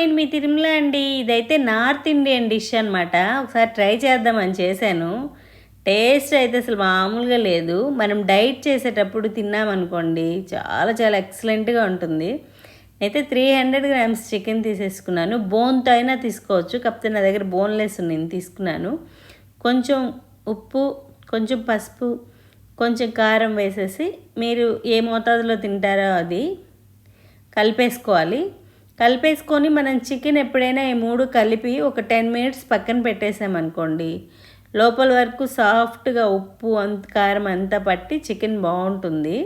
నేను మీ తిరుమల అండి. ఇదైతే నార్త్ ఇండియన్ డిష్ అనమాట ఒకసారి ట్రై చేద్దామని చేశాను. టేస్ట్ అయితే అసలు మామూలుగా లేదు. మనం డైట్ చేసేటప్పుడు తిన్నామనుకోండి చాలా చాలా ఎక్సలెంట్గా ఉంటుంది. అయితే త్రీ హండ్రెడ్ గ్రామ్స్ చికెన్ తీసేసుకున్నాను. బోన్తో అయినా తీసుకోవచ్చు. కాకపోతే నా దగ్గర బోన్లెస్ నేను తీసుకున్నాను. కొంచెం ఉప్పు కొంచెం పసుపు కొంచెం కారం వేసేసి మీరు ఏ మోతాదులో తింటారో అది కలిపేసుకోవాలి. కలిపేసుకొని మనం చికెన్ ఎప్పుడైనా ఈ మూడు కలిపి ఒక టెన్ మినిట్స్ పక్కన పెట్టేసామనుకోండి లోపల వరకు సాఫ్ట్గా ఉప్పు అంత కారం అంతా పట్టి చికెన్ బాగుంటుంది.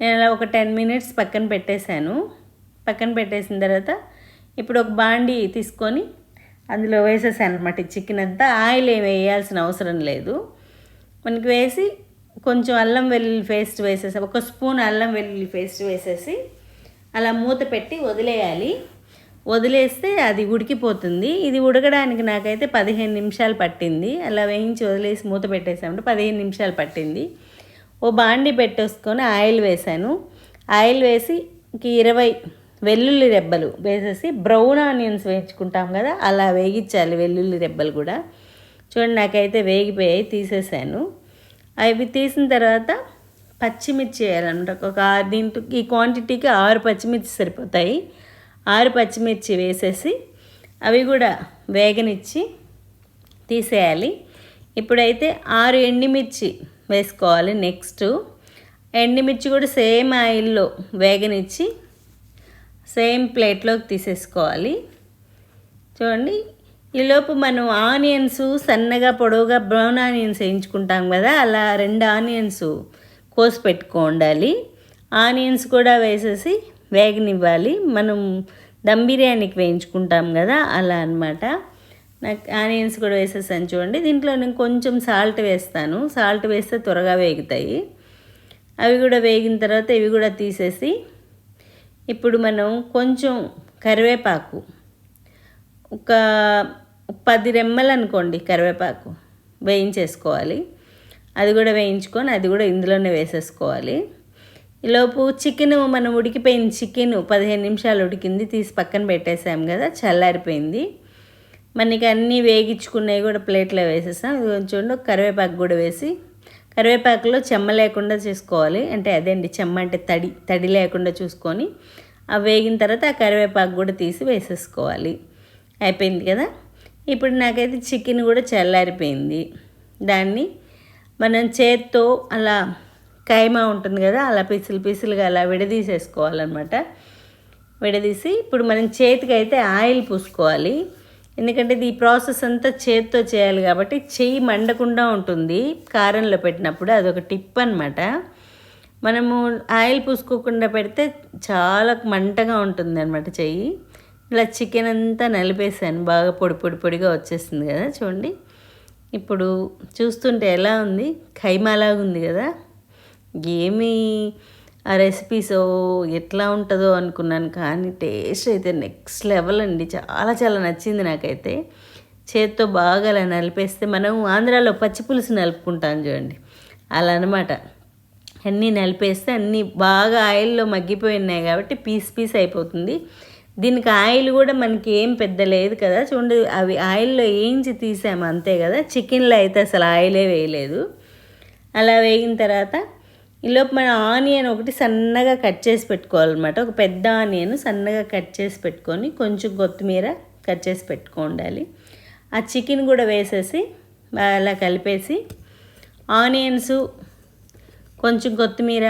నేను అలా ఒక టెన్ మినిట్స్ పక్కన పెట్టేశాను. పక్కన పెట్టేసిన తర్వాత ఇప్పుడు ఒక బాండి తీసుకొని అందులో వేసేసాను అనమాట చికెన్ అంతా. ఆయిల్ ఏమి వేయాల్సిన అవసరం లేదు. మనకి వేసి కొంచెం అల్లం వెల్లుల్లి పేస్ట్ వేసేసి ఒక స్పూన్ అల్లం వెల్లుల్లి పేస్ట్ వేసేసి అలా మూత పెట్టి వదిలేయాలి. వదిలేస్తే అది ఉడికిపోతుంది. ఇది ఉడకడానికి నాకైతే పదిహేను నిమిషాలు పట్టింది. అలా వేయించి వదిలేసి మూత పెట్టేసామంటే పదిహేను నిమిషాలు పట్టింది. ఓ బాండి పెట్టేసుకొని ఆయిల్ వేసాను. ఆయిల్ వేసి ఇరవై వెల్లుల్లి రెబ్బలు వేసేసి బ్రౌన్ ఆనియన్స్ వేయించుకుంటాం కదా అలా వేగించాలి వెల్లుల్లి రెబ్బలు కూడా. చూడండి నాకైతే వేగిపోయాయి తీసేసాను. అవి తీసిన తర్వాత పచ్చిమిర్చి వేయాలన్నమాట. ఒక దీంట్లోకి దీంట్లో ఈ క్వాంటిటీకి ఆరు పచ్చిమిర్చి సరిపోతాయి. ఆరు పచ్చిమిర్చి వేసేసి అవి కూడా వేగనిచ్చి తీసేయాలి. ఇప్పుడైతే ఆరు ఎండిమిర్చి వేసుకోవాలి నెక్స్ట్. ఎండిమిర్చి కూడా సేమ్ ఆయిల్లో వేగనిచ్చి సేమ్ ప్లేట్లోకి తీసేసుకోవాలి. చూడండి ఈలోపు మనం ఆనియన్స్ సన్నగా పొడవుగా బ్రౌన్ ఆనియన్స్ వేయించుకుంటాం కదా అలా రెండు ఆనియన్స్ కోసి పెట్టుకోండాలి ఆనియన్స్ కూడా వేసేసి వేగనివ్వాలి. మనం దమ్ బిర్యానీకి వేయించుకుంటాం కదా అలా అనమాట నాకు ఆనియన్స్ కూడా వేసేసాను చూడండి. దీంట్లో నేను కొంచెం సాల్ట్ వేస్తాను. సాల్ట్ వేస్తే త్వరగా వేగుతాయి. అవి కూడా వేగిన తర్వాత ఇవి కూడా తీసేసి ఇప్పుడు మనం కొంచెం కరివేపాకు. ఒక పది రెమ్మలు అనుకోండి కరివేపాకు వేయించేసుకోవాలి. అది కూడా వేయించుకొని అది కూడా ఇందులోనే వేసేసుకోవాలి. ఈలోపు చికెన్ మనం ఉడికిపోయిన చికెన్ పదిహేను నిమిషాలు ఉడికింది తీసి పక్కన పెట్టేసాం కదా చల్లారిపోయింది. మనకి అన్నీ వేగించుకున్నవి కూడా ప్లేట్లో వేసేసాం. ఇది కొంచెం కరివేపాకు కూడా వేసి కరివేపాకులో చెమ్మ లేకుండా చేసుకోవాలి. అంటే అదేంటి చెమ్మ అంటే తడి తడి లేకుండా చూసుకొని ఆ వేగిన తర్వాత ఆ కరివేపాకు కూడా తీసి వేసేసుకోవాలి. అయిపోయింది కదా? ఇప్పుడు నాకైతే చికెన్ కూడా చల్లారిపోయింది. దాన్ని మనం చేత్తో అలా కైమా ఉంటుంది కదా అలా పీసులు పీసులుగా అలా విడదీసేసుకోవాలన్నమాట. విడదీసి ఇప్పుడు మనం చేతికి అయితే ఆయిల్ పూసుకోవాలి. ఎందుకంటే ఈ ప్రాసెస్ అంతా చేతితో చేయాలి కాబట్టి చెయ్యి మండకుండా ఉంటుంది. కారంలో పెట్టినప్పుడు అదొక టిప్ అనమాట మనము ఆయిల్ పూసుకోకుండా పెడితే చాలా మంటగా ఉంటుంది అనమాట చెయ్యి. ఇలా చికెన్ అంతా నలిపేసాను బాగా పొడి పొడి పొడిగా వచ్చేస్తుంది కదా చూడండి. ఇప్పుడు చూస్తుంటే ఎలా ఉంది? ఖైమాలాగా ఉంది కదా. ఏమి ఆ రెసిపీస్ ఎట్లా ఉంటుందో అనుకున్నాను కానీ టేస్ట్ అయితే నెక్స్ట్ లెవెల్ అండి. చాలా చాలా నచ్చింది నాకైతే. చేత్తో బాగా అలా నలిపేస్తే మనం ఆంధ్రాలో పచ్చి పులుసు నలుపుకుంటాం చూడండి. అలా అనమాట అన్నీ నలిపేస్తే అన్నీ బాగా ఆయిల్లో మగ్గిపోయినాయి కాబట్టి పీస్ పీస్ అయిపోతుంది. దీనికి ఆయిల్ కూడా మనకి ఏం పెద్ద లేదు కదా. చూడండి అవి ఆయిల్లో వేయించి తీసాము అంతే కదా. చికెన్లో అయితే అసలు ఆయిలే వేయలేదు. అలా వేగిన తర్వాత ఈలోపు మనం ఆనియన్ ఒకటి సన్నగా కట్ చేసి పెట్టుకోవాలన్నమాట. ఒక పెద్ద ఆనియన్ సన్నగా కట్ చేసి పెట్టుకొని కొంచెం కొత్తిమీర కట్ చేసి పెట్టుకోండాలి ఆ చికెన్ కూడా వేసేసి అలా కలిపేసి ఆనియన్స్ కొంచెం కొత్తిమీర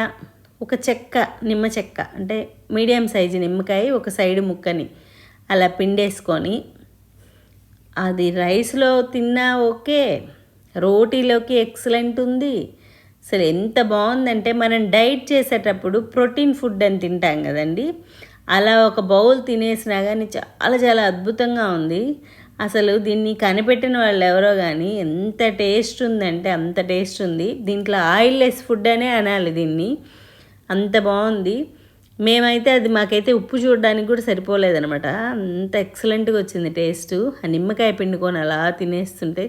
ఒక చెక్క నిమ్మ చెక్క అంటే మీడియం సైజు నిమ్మకాయ ఒక సైడ్ ముక్కని అలా పిండేసుకొని అది రైస్లో తిన్నా ఓకే రోటీలోకి ఎక్సలెంట్ ఉంది. అసలు ఎంత బాగుందంటే మనం డైట్ చేసేటప్పుడు ప్రోటీన్ ఫుడ్ అని తింటాం కదండి. అలా ఒక బౌల్ తినేసినా కానీ చాలా చాలా అద్భుతంగా ఉంది. అసలు దీన్ని కనిపెట్టిన వాళ్ళు ఎవరో కానీ ఎంత టేస్ట్ ఉందంటే అంత టేస్ట్ ఉంది. దీంట్లో ఆయిల్ లెస్ ఫుడ్ అనే అనాలి దీన్ని. అంత బాగుంది. మేమైతే అది మాకైతే ఉప్పు చూడడానికి కూడా సరిపోలేదనమాట అంత ఎక్సలెంట్గా వచ్చింది టేస్ట్ ఆ నిమ్మకాయ పిండుకొని అలా తినేస్తుంటే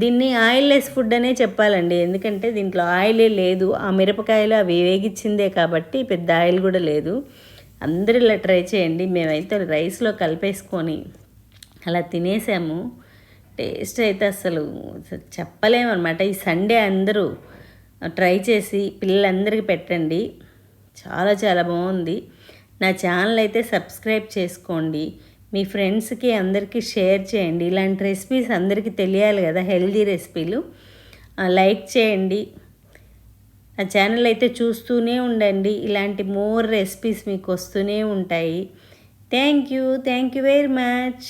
దీన్ని ఆయిల్ లెస్ ఫుడ్ అనే చెప్పాలండి. ఎందుకంటే దీంట్లో ఆయిలే లేదు. ఆ మిరపకాయలు అవి వేగించిందే కాబట్టి పెద్ద ఆయిల్ కూడా లేదు. అందరూ ఇలా ట్రై చేయండి. మేమైతే రైస్లో కలిపేసుకొని అలా తినేసాము. టేస్ట్ అయితే అసలు చెప్పలేమన్నమాట. ఈ సండే అందరూ ట్రై చేసి పిల్లలందరికీ పెట్టండి. చాలా చాలా బాగుంది. నా ఛానల్ అయితే సబ్స్క్రైబ్ చేసుకోండి. మీ ఫ్రెండ్స్కి అందరికీ షేర్ చేయండి. ఇలాంటి రెసిపీస్ అందరికీ తెలియాలి కదా హెల్దీ రెసిపీలు. లైక్ చేయండి. ఆ ఛానల్ అయితే చూస్తూనే ఉండండి. ఇలాంటి మోర్ రెసిపీస్ మీకు వస్తూనే ఉంటాయి. Thank you. Thank you very much.